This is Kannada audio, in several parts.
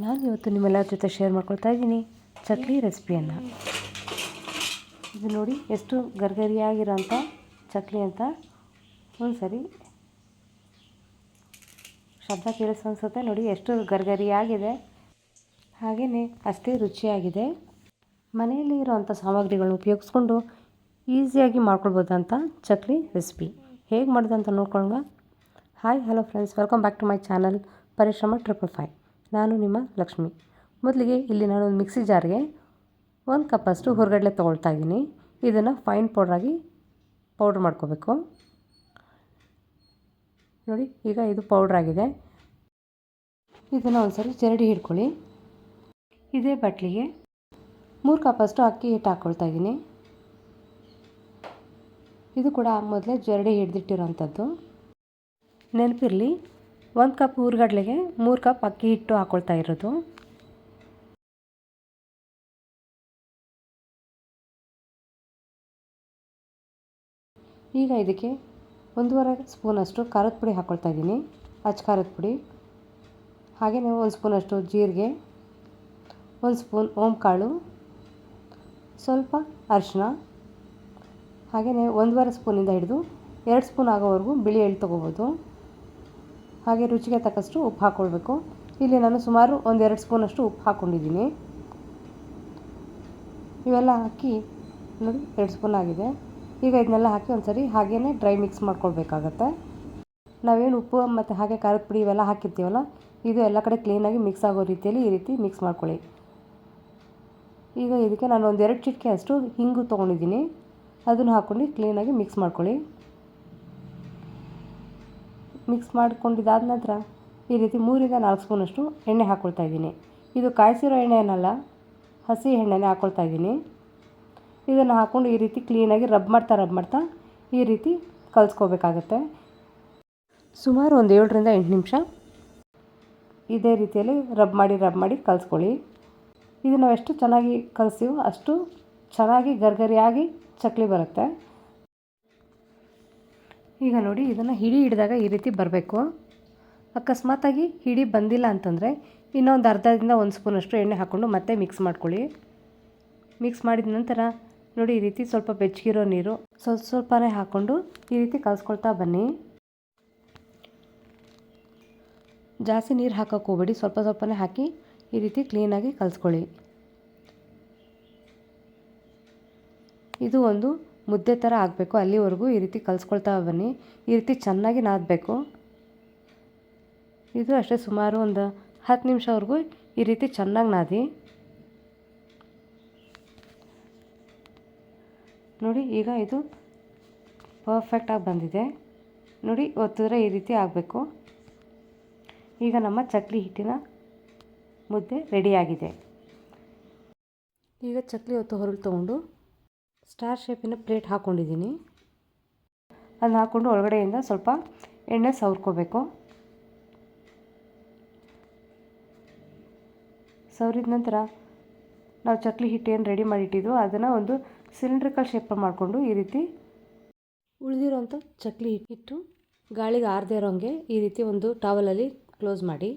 ನಾನು ಇವತ್ತು ನಿಮ್ಮೆಲ್ಲರ ಜೊತೆ ಶೇರ್ ಮಾಡ್ಕೊಳ್ತಾ ಇದ್ದೀನಿ. ಚಕ್ಲಿ ರೆಸಿಪಿಯನ್ನು ಇದು ನೋಡಿ, ಎಷ್ಟು ಗರ್ಗರಿಯಾಗಿರೋಂಥ ಚಕ್ಲಿ ಅಂತ. ಒಂದು ಸರಿ ಶಬ್ದ ಕೇಳಿಸ್ ಅನಿಸುತ್ತೆ. ನೋಡಿ, ಎಷ್ಟು ಗರ್ಗರಿಯಾಗಿದೆ. ಹಾಗೆಯೇ ಅಷ್ಟೇ ರುಚಿಯಾಗಿದೆ. ಮನೆಯಲ್ಲಿ ಇರೋವಂಥ ಸಾಮಗ್ರಿಗಳನ್ನ ಉಪಯೋಗಿಸ್ಕೊಂಡು ಈಸಿಯಾಗಿ ಮಾಡ್ಕೊಳ್ಬೋದಂಥ ಚಕ್ಲಿ ರೆಸಿಪಿ ಹೇಗೆ ಮಾಡೋದಂತ ನೋಡ್ಕೊಳ್ಳೋಣ. Hi hello friends welcome back to my channel Parishrama triple five ನಾನು ನಿಮ್ಮ ಲಕ್ಷ್ಮಿ. ಮೊದಲಿಗೆ ಇಲ್ಲಿ ನಾನು ಒಂದು ಮಿಕ್ಸಿ ಜಾರ್ಗೆ ಒಂದು ಕಪ್ಪಷ್ಟು ಹುರ್ಗಡ್ಲೆ ತೊಗೊಳ್ತಾ ಇದ್ದೀನಿ. ಇದನ್ನು ಫೈನ್ ಪೌಡ್ರಾಗಿ ಪೌಡ್ರ್ ಮಾಡ್ಕೋಬೇಕು. ನೋಡಿ, ಈಗ ಇದು ಪೌಡ್ರ್ ಆಗಿದೆ. ಇದನ್ನು ಒಂದ್ಸರಿ ಜರಡಿ ಹಿಡ್ಕೊಳ್ಳಿ. ಇದೇ ಬಟ್ಲಿಗೆ ಮೂರು ಕಪ್ಪಷ್ಟು ಅಕ್ಕಿ ಹಿಟ್ಟು ಹಾಕ್ಕೊಳ್ತಾ ಇದ್ದೀನಿ. ಇದು ಕೂಡ ಮೊದಲೇ ಜರಡಿ ಹಿಡಿದಿಟ್ಟಿರೋಂಥದ್ದು ನೆನಪಿರಲಿ ಒಂದು ಕಪ್ ಊರುಗಡ್ಲೆಗೆ ಮೂರು ಕಪ್ ಅಕ್ಕಿ ಹಿಟ್ಟು ಹಾಕ್ಕೊಳ್ತಾ ಇರೋದು. ಈಗ ಇದಕ್ಕೆ ಒಂದೂವರೆ ಸ್ಪೂನಷ್ಟು ಖಾರದ ಪುಡಿ ಹಾಕ್ಕೊಳ್ತಾ ಇದ್ದೀನಿ. ಅಚ್ಚ ಖಾರದ ಪುಡಿ. ಹಾಗೆಯೇ ಒಂದು ಸ್ಪೂನಷ್ಟು ಜೀರಿಗೆ. ಒಂದು ಸ್ಪೂನ್ ಓಂಕಾಳು. ಸ್ವಲ್ಪ ಅರಿಶಿನ ಹಾಗೆಯೇ ಒಂದೂವರೆ ಸ್ಪೂನಿಂದ ಹಿಡಿದು ಎರಡು ಸ್ಪೂನ್ ಆಗೋವರೆಗೂ ಬಿಳಿ ಎಳ್ಳು ತೊಗೋಬೋದು. ಹಾಗೆ ರುಚಿಗೆ ತಕ್ಕಷ್ಟು ಉಪ್ಪು ಹಾಕ್ಕೊಳ್ಬೇಕು ಇಲ್ಲಿ ನಾನು ಸುಮಾರು ಒಂದೆರಡು ಸ್ಪೂನಷ್ಟು ಉಪ್ಪು ಹಾಕ್ಕೊಂಡಿದ್ದೀನಿ ಇವೆಲ್ಲ ಹಾಕಿ ನೋಡಿ, ಎರಡು ಸ್ಪೂನ್ ಆಗಿದೆ. ಈಗ ಇದನ್ನೆಲ್ಲ ಹಾಕಿ ಒಂದ್ಸರಿ ಹಾಗೇ ಡ್ರೈ ಮಿಕ್ಸ್ ಮಾಡ್ಕೊಳ್ಬೇಕಾಗತ್ತೆ. ನಾವೇನು ಉಪ್ಪು ಮತ್ತು ಹಾಗೆ ಖಾರದ ಪುಡಿ ಇವೆಲ್ಲ ಹಾಕಿರ್ತೀವಲ್ಲ, ಇದು ಎಲ್ಲ ಕಡೆ ಕ್ಲೀನಾಗಿ ಮಿಕ್ಸ್ ಆಗೋ ರೀತಿಯಲ್ಲಿ ಈ ರೀತಿ ಮಿಕ್ಸ್ ಮಾಡ್ಕೊಳ್ಳಿ. ಈಗ ಇದಕ್ಕೆ ನಾನು ಒಂದೆರಡು ಚಿಟಿಕೆ ಅಷ್ಟು ಹಿಂಗು ತೊಗೊಂಡಿದ್ದೀನಿ. ಅದನ್ನು ಹಾಕ್ಕೊಂಡು ಕ್ಲೀನಾಗಿ ಮಿಕ್ಸ್ ಮಾಡ್ಕೊಳ್ಳಿ. ಮಿಕ್ಸ್ ಮಾಡ್ಕೊಂಡಿದ್ದಾದ ನಂತರ ಈ ರೀತಿ ಮೂರಿಂದ ನಾಲ್ಕು ಸ್ಪೂನಷ್ಟು ಎಣ್ಣೆ ಹಾಕ್ಕೊಳ್ತಾ ಇದ್ದೀನಿ. ಇದು ಕಾಯಿಸಿರೋ ಎಣ್ಣೆ ಏನಲ್ಲ ಹಸಿ ಎಣ್ಣೆನೇ ಹಾಕ್ಕೊಳ್ತಾ ಇದ್ದೀನಿ. ಇದನ್ನು ಹಾಕ್ಕೊಂಡು ಈ ರೀತಿ ಕ್ಲೀನಾಗಿ ರಬ್ ಮಾಡ್ತಾ ರಬ್ ಮಾಡ್ತಾ ಈ ರೀತಿ ಕಲಿಸ್ಕೋಬೇಕಾಗತ್ತೆ. ಸುಮಾರು ಒಂದು ಏಳರಿಂದ ಎಂಟು ನಿಮಿಷ ಇದೇ ರೀತಿಯಲ್ಲಿ ರಬ್ ಮಾಡಿ ರಬ್ ಮಾಡಿ ಕಲಿಸ್ಕೊಳ್ಳಿ. ಇದು ನಾವು ಎಷ್ಟು ಚೆನ್ನಾಗಿ ಕಲಿಸ್ತೀವೋ ಅಷ್ಟು ಚೆನ್ನಾಗಿ ಗರ್ಗರಿಯಾಗಿ ಚಕ್ಲಿ ಬರುತ್ತೆ. ಈಗ ನೋಡಿ, ಇದನ್ನು ಹಿಡಿ ಹಿಡಿದಾಗ ಈ ರೀತಿ ಬರಬೇಕು. ಅಕಸ್ಮಾತಾಗಿ ಹಿಡಿ ಬಂದಿಲ್ಲ ಅಂತಂದರೆ ಇನ್ನೊಂದು ಅರ್ಧದಿಂದ ಒಂದು ಸ್ಪೂನಷ್ಟು ಎಣ್ಣೆ ಹಾಕ್ಕೊಂಡು ಮತ್ತೆ ಮಿಕ್ಸ್ ಮಾಡ್ಕೊಳ್ಳಿ. ಮಿಕ್ಸ್ ಮಾಡಿದ ನಂತರ ನೋಡಿ, ಈ ರೀತಿ ಸ್ವಲ್ಪ ಬೆಚ್ಚಗಿರೋ ನೀರು ಸ್ವಲ್ಪ ಸ್ವಲ್ಪನೇ ಹಾಕ್ಕೊಂಡು ಈ ರೀತಿ ಕಲಿಸ್ಕೊಳ್ತಾ ಬನ್ನಿ. ಜಾಸ್ತಿ ನೀರು ಹಾಕೋಕೆ ಹೋಗ್ಬೇಡಿ, ಸ್ವಲ್ಪ ಸ್ವಲ್ಪನೇ ಹಾಕಿ ಈ ರೀತಿ ಕ್ಲೀನಾಗಿ ಕಲಿಸ್ಕೊಳ್ಳಿ. ಇದು ಒಂದು ಮುದ್ದೆ ಥರ ಆಗಬೇಕು. ಅಲ್ಲಿವರೆಗೂ ಈ ರೀತಿ ಕಲಿಸ್ಕೊಳ್ತಾ ಬನ್ನಿ. ಈ ರೀತಿ ಚೆನ್ನಾಗಿ ನಾದಬೇಕು. ಇದು ಅಷ್ಟೇ ಸುಮಾರು ಒಂದು ಹತ್ತು ನಿಮಿಷವರೆಗೂ ಈ ರೀತಿ ಚೆನ್ನಾಗಿ ನಾದಿ. ನೋಡಿ, ಈಗ ಇದು ಪರ್ಫೆಕ್ಟಾಗಿ ಬಂದಿದೆ. ನೋಡಿ, ಒತ್ತಿದ್ರೆ ಈ ರೀತಿ ಆಗಬೇಕು. ಈಗ ನಮ್ಮ ಚಕ್ಲಿ ಹಿಟ್ಟಿನ ಮುದ್ದೆ ರೆಡಿಯಾಗಿದೆ ಈಗ ಚಕ್ಲಿ ಹೊತ್ತು ಹೊರಗೆ ತೊಗೊಂಡು ಸ್ಟಾರ್ ಶೇಪಿನ ಪ್ಲೇಟ್ ಹಾಕ್ಕೊಂಡಿದ್ದೀನಿ ಅದನ್ನ ಹಾಕ್ಕೊಂಡು ಒಳಗಡೆಯಿಂದ ಸ್ವಲ್ಪ ಎಣ್ಣೆ ಸವರ್ಕೋಬೇಕು. ಸವರಿದ ನಂತರ ನಾವು ಚಕ್ಲಿ ಹಿಟ್ಟು ಏನು ರೆಡಿ ಮಾಡಿಟ್ಟಿದ್ದು ಅದನ್ನು ಒಂದು ಸಿಲಿಂಡ್ರಿಕಲ್ ಶೇಪ್ ಮಾಡಿಕೊಂಡು ಈ ರೀತಿ ಉಳಿದಿರೋಂಥ ಚಕ್ಲಿ ಹಿಟ್ಟು ಗಾಳಿಗೆ ಆರದೇ ಇರೋಂಗೆ ಈ ರೀತಿ ಒಂದು ಟಾವಲಲ್ಲಿ ಕ್ಲೋಸ್ ಮಾಡಿ.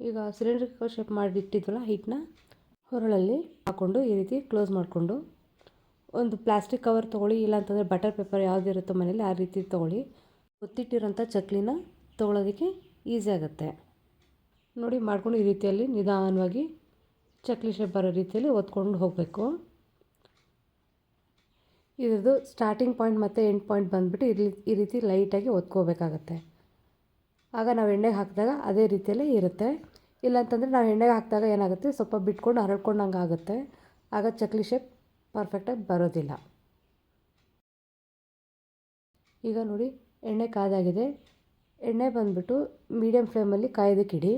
ಈಗ ಸಿಲಿಂಡ್ರಿಕಲ್ ಶೇಪ್ ಮಾಡಿಟ್ಟಿದ್ವಲ್ಲ ಹಿಟ್ಟನ್ನ ಹೊರಳಲ್ಲಿ ಹಾಕ್ಕೊಂಡು ಈ ರೀತಿ ಕ್ಲೋಸ್ ಮಾಡಿಕೊಂಡು ಒಂದು ಪ್ಲಾಸ್ಟಿಕ್ ಕವರ್ ತೊಗೊಳ್ಳಿ, ಇಲ್ಲಾಂತಂದರೆ ಬಟರ್ ಪೇಪರ್ ಯಾವುದಿರುತ್ತೋ ಮನೇಲಿ ಆ ರೀತಿ ತೊಗೊಳ್ಳಿ. ಒತ್ತಿಟ್ಟಿರೋಂಥ ಚಕ್ಲಿನ ತೊಗೊಳೋದಕ್ಕೆ ಈಸಿ ಆಗುತ್ತೆ. ನೋಡಿ, ಮಾಡ್ಕೊಂಡು ಈ ರೀತಿಯಲ್ಲಿ ನಿಧಾನವಾಗಿ ಚಕ್ಲಿ ಶೇಪ್ ಬರೋ ರೀತಿಯಲ್ಲಿ ಒತ್ಕೊಂಡು ಹೋಗಬೇಕು. ಇದ್ರದ್ದು ಸ್ಟಾರ್ಟಿಂಗ್ ಪಾಯಿಂಟ್ ಮತ್ತು ಎಂಡ್ ಪಾಯಿಂಟ್ ಬಂದುಬಿಟ್ಟು ಇಲ್ಲಿ ಈ ರೀತಿ ಲೈಟಾಗಿ ಒತ್ಕೋಬೇಕಾಗತ್ತೆ. ಆಗ ನಾವು ಎಣ್ಣೆಗೆ ಹಾಕಿದಾಗ ಅದೇ ರೀತಿಯಲ್ಲೇ ಇರುತ್ತೆ. ಇಲ್ಲಾಂತಂದರೆ ನಾವು ಎಣ್ಣೆಗೆ ಹಾಕಿದಾಗ ಏನಾಗುತ್ತೆ? ಸ್ವಲ್ಪ ಬಿಟ್ಕೊಂಡು ಹರಡ್ಕೊಂಡಂಗೆ ಆಗುತ್ತೆ. ಆಗ ಚಕ್ಲಿ ಶೇಪ್ ಪರ್ಫೆಕ್ಟಾಗಿ ಬರೋದಿಲ್ಲ. ಈಗ ನೋಡಿ, ಎಣ್ಣೆ ಕಾದಾಗಿದೆ. ಎಣ್ಣೆ ಬಂದುಬಿಟ್ಟು ಮೀಡಿಯಮ್ ಫ್ಲೇಮಲ್ಲಿ ಕಾಯೋದಕ್ಕಿಡಿ.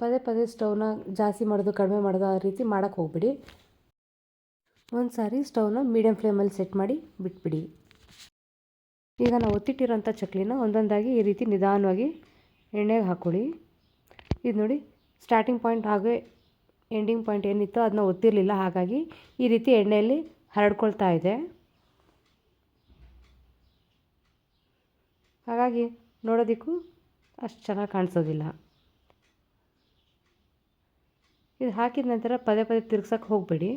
ಪದೇ ಪದೇ ಸ್ಟವ್ನ ಜಾಸ್ತಿ ಮಾಡೋದು, ಕಡಿಮೆ ಮಾಡೋದು ಆ ರೀತಿ ಮಾಡೋಕ್ಕೆ ಹೋಗ್ಬಿಡಿ. ಒಂದು ಸಾರಿ ಸ್ಟೌವ್ನ ಮೀಡಿಯಮ್ ಫ್ಲೇಮಲ್ಲಿ ಸೆಟ್ ಮಾಡಿ ಬಿಟ್ಬಿಡಿ. ಈಗ ನಾವು ಒತ್ತಿಟ್ಟಿರೋಂಥ ಚಕ್ಲಿನ ಒಂದೊಂದಾಗಿ ಈ ರೀತಿ ನಿಧಾನವಾಗಿ ಎಣ್ಣೆಗೆ ಹಾಕ್ಕೊಳ್ಳಿ. ಇದು ನೋಡಿ ಸ್ಟಾರ್ಟಿಂಗ್ ಪಾಯಿಂಟ್ ಹಾಗೆ ಎಂಡಿಂಗ್ ಪಾಯಿಂಟ್ ಏನಿತ್ತು ಅದನ್ನ ಒತ್ತಿರಲಿಲ್ಲ. ಹಾಗಾಗಿ ಈ ರೀತಿ ಎಣ್ಣೆಯಲ್ಲಿ ಹರಡ್ಕೊಳ್ತಾ ಇದೆ. ಹಾಗಾಗಿ ನೋಡೋದಕ್ಕೂ ಅಷ್ಟು ಚೆನ್ನಾಗಿ ಕಾಣಿಸೋದಿಲ್ಲ. ಇದು ಹಾಕಿದ ನಂತರ ಪದೇ ಪದೇ ತಿರ್ಗ್ಸೋಕ್ಕೆ ಹೋಗಬೇಡಿ.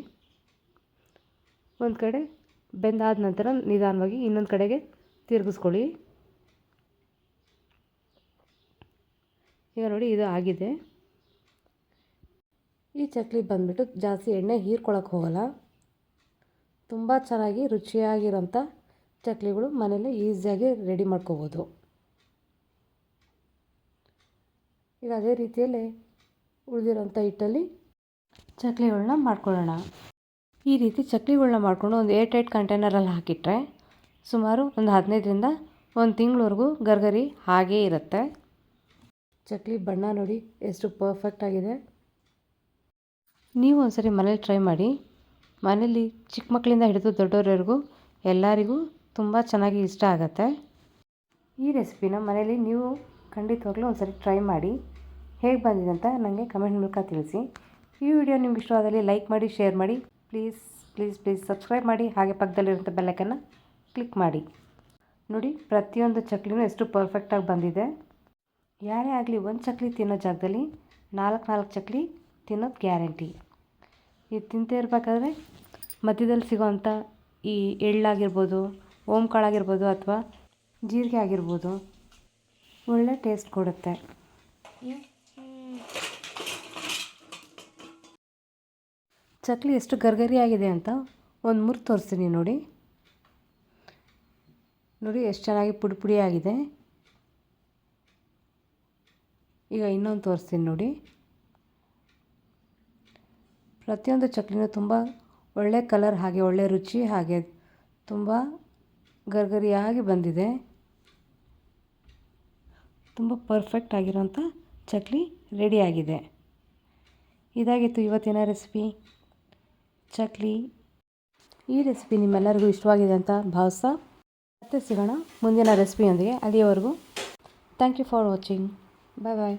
ಒಂದು ಕಡೆ ಬೆಂದಾದ ನಂತರ ನಿಧಾನವಾಗಿ ಇನ್ನೊಂದು ಕಡೆಗೆ ತಿರುಗಿಸ್ಕೊಳ್ಳಿ. ಈಗ ನೋಡಿ ಇದು ಆಗಿದೆ. ಈ ಚಕ್ಲಿ ಬಂದುಬಿಟ್ಟು ಜಾಸ್ತಿ ಎಣ್ಣೆ ಹೀರ್ಕೊಳಕ್ಕೆ ಹೋಗಲ್ಲ. ತುಂಬ ಚೆನ್ನಾಗಿ ರುಚಿಯಾಗಿರೋಂಥ ಚಕ್ಲಿಗಳು ಮನೇಲಿ ಈಸಿಯಾಗಿ ರೆಡಿ ಮಾಡ್ಕೋಬೋದು. ಈಗ ಅದೇ ರೀತಿಯಲ್ಲಿ ಉಳಿದಿರೋಂಥ ಹಿಟ್ಟಲ್ಲಿ ಚಕ್ಲಿಗಳನ್ನ ಮಾಡ್ಕೊಳ್ಳೋಣ. ಈ ರೀತಿ ಚಕ್ಲಿಗಳನ್ನ ಮಾಡಿಕೊಂಡು ಒಂದು ಏಟ್ ಏಟ್ ಕಂಟೈನರಲ್ಲಿ ಹಾಕಿಟ್ರೆ ಸುಮಾರು ಒಂದು ಹದಿನೈದರಿಂದ ಒಂದು ತಿಂಗಳವರೆಗೂ ಗರ್ಗರಿ ಹಾಗೇ ಇರುತ್ತೆ. ಚಕ್ಲಿ ಬಣ್ಣ ನೋಡಿ ಎಷ್ಟು ಪರ್ಫೆಕ್ಟ್ ಆಗಿದೆ. ನೀವು ಒಂದ್ಸರಿ ಮನೇಲಿ ಟ್ರೈ ಮಾಡಿ. ಮನೇಲಿ ಚಿಕ್ಕ ಮಕ್ಕಳಿಂದ ಹಿಡಿದು ದೊಡ್ಡವರವರೆಗೂ ಎಲ್ಲರಿಗೂ ತುಂಬ ಚೆನ್ನಾಗಿ ಇಷ್ಟ ಆಗುತ್ತೆ. ಈ ರೆಸಿಪಿನ ಮನೇಲಿ ನೀವು ಖಂಡಿತವಾಗ್ಲೂ ಒಂದ್ಸರಿ ಟ್ರೈ ಮಾಡಿ. ಹೇಗೆ ಬಂದಿದೆ ಅಂತ ನನಗೆ ಕಮೆಂಟ್ ಮೂಲಕ ತಿಳಿಸಿ. ಈ ವಿಡಿಯೋ ನಿಮ್ಗೆ ಇಷ್ಟವಾದಲ್ಲಿ ಲೈಕ್ ಮಾಡಿ ಶೇರ್ ಮಾಡಿ. ಪ್ಲೀಸ್ ಪ್ಲೀಸ್ ಪ್ಲೀಸ್ ಸಬ್ಸ್ಕ್ರೈಬ್ ಮಾಡಿ. ಹಾಗೆ ಪಕ್ಕದಲ್ಲಿರುವಂಥ ಬೆಲ್ಲೈಕನ್ನು ಕ್ಲಿಕ್ ಮಾಡಿ. ನೋಡಿ, ಪ್ರತಿಯೊಂದು ಚಕ್ಲಿನೂ ಎಷ್ಟು ಪರ್ಫೆಕ್ಟಾಗಿ ಬಂದಿದೆ. ಯಾರೇ ಆಗಲಿ ಒಂದು ಚಕ್ಲಿ ತಿನ್ನೋ ಜಾಗದಲ್ಲಿ ನಾಲ್ಕು ನಾಲ್ಕು ಚಕ್ಲಿ ತಿನ್ನೋದು ಗ್ಯಾರಂಟಿ. ಇದು ತಿಂತೇ ಇರಬೇಕಾದ್ರೆ ಮಧ್ಯದಲ್ಲಿ ಸಿಗೋವಂಥ ಈ ಎಳ್ಳಾಗಿರ್ಬೋದು, ಓಂಕಾಳಾಗಿರ್ಬೋದು ಅಥವಾ ಜೀರಿಗೆ ಆಗಿರ್ಬೋದು ಒಳ್ಳೆ ಟೇಸ್ಟ್ ಕೊಡುತ್ತೆ. ಚಕ್ಲಿ ಎಷ್ಟು ಗರ್ಗರಿಯಾಗಿದೆ ಅಂತ ಒಂದು ಮುರು ತೋರಿಸ್ತೀನಿ ನೋಡಿ. ನೋಡಿ, ಎಷ್ಟು ಚೆನ್ನಾಗಿ ಪುಡಿ ಪುಡಿಯಾಗಿದೆ ಈಗ ಇನ್ನೊಂದು ತೋರಿಸ್ತೀನಿ ನೋಡಿ. ಪ್ರತಿಯೊಂದು ಚಕ್ಲಿನೂ ತುಂಬ ಒಳ್ಳೆ ಕಲರ್ ಹಾಗೆ, ಒಳ್ಳೆ ರುಚಿ ಹಾಗೆ ತುಂಬ ಗರ್ಗರಿಯಾಗಿ ಬಂದಿದೆ. ತುಂಬ ಪರ್ಫೆಕ್ಟ್ ಆಗಿರೋಂಥ ಚಕ್ಲಿ ರೆಡಿಯಾಗಿದೆ ಇದಾಗಿತ್ತು ಇವತ್ತಿನ ರೆಸಿಪಿ. ಚಕ್ಲಿ. ಈ ರೆಸಿಪಿ ನಿಮ್ಮೆಲ್ಲರಿಗೂ ಇಷ್ಟವಾಗಿದೆ ಅಂತ ಭಾವಿಸ್ತಾ ಮತ್ತೆ ಸಿಗೋಣ ಮುಂದಿನ ರೆಸಿಪಿಯೊಂದಿಗೆ. ಅಲ್ಲಿಯವರೆಗೂ thank you for watching. Bye bye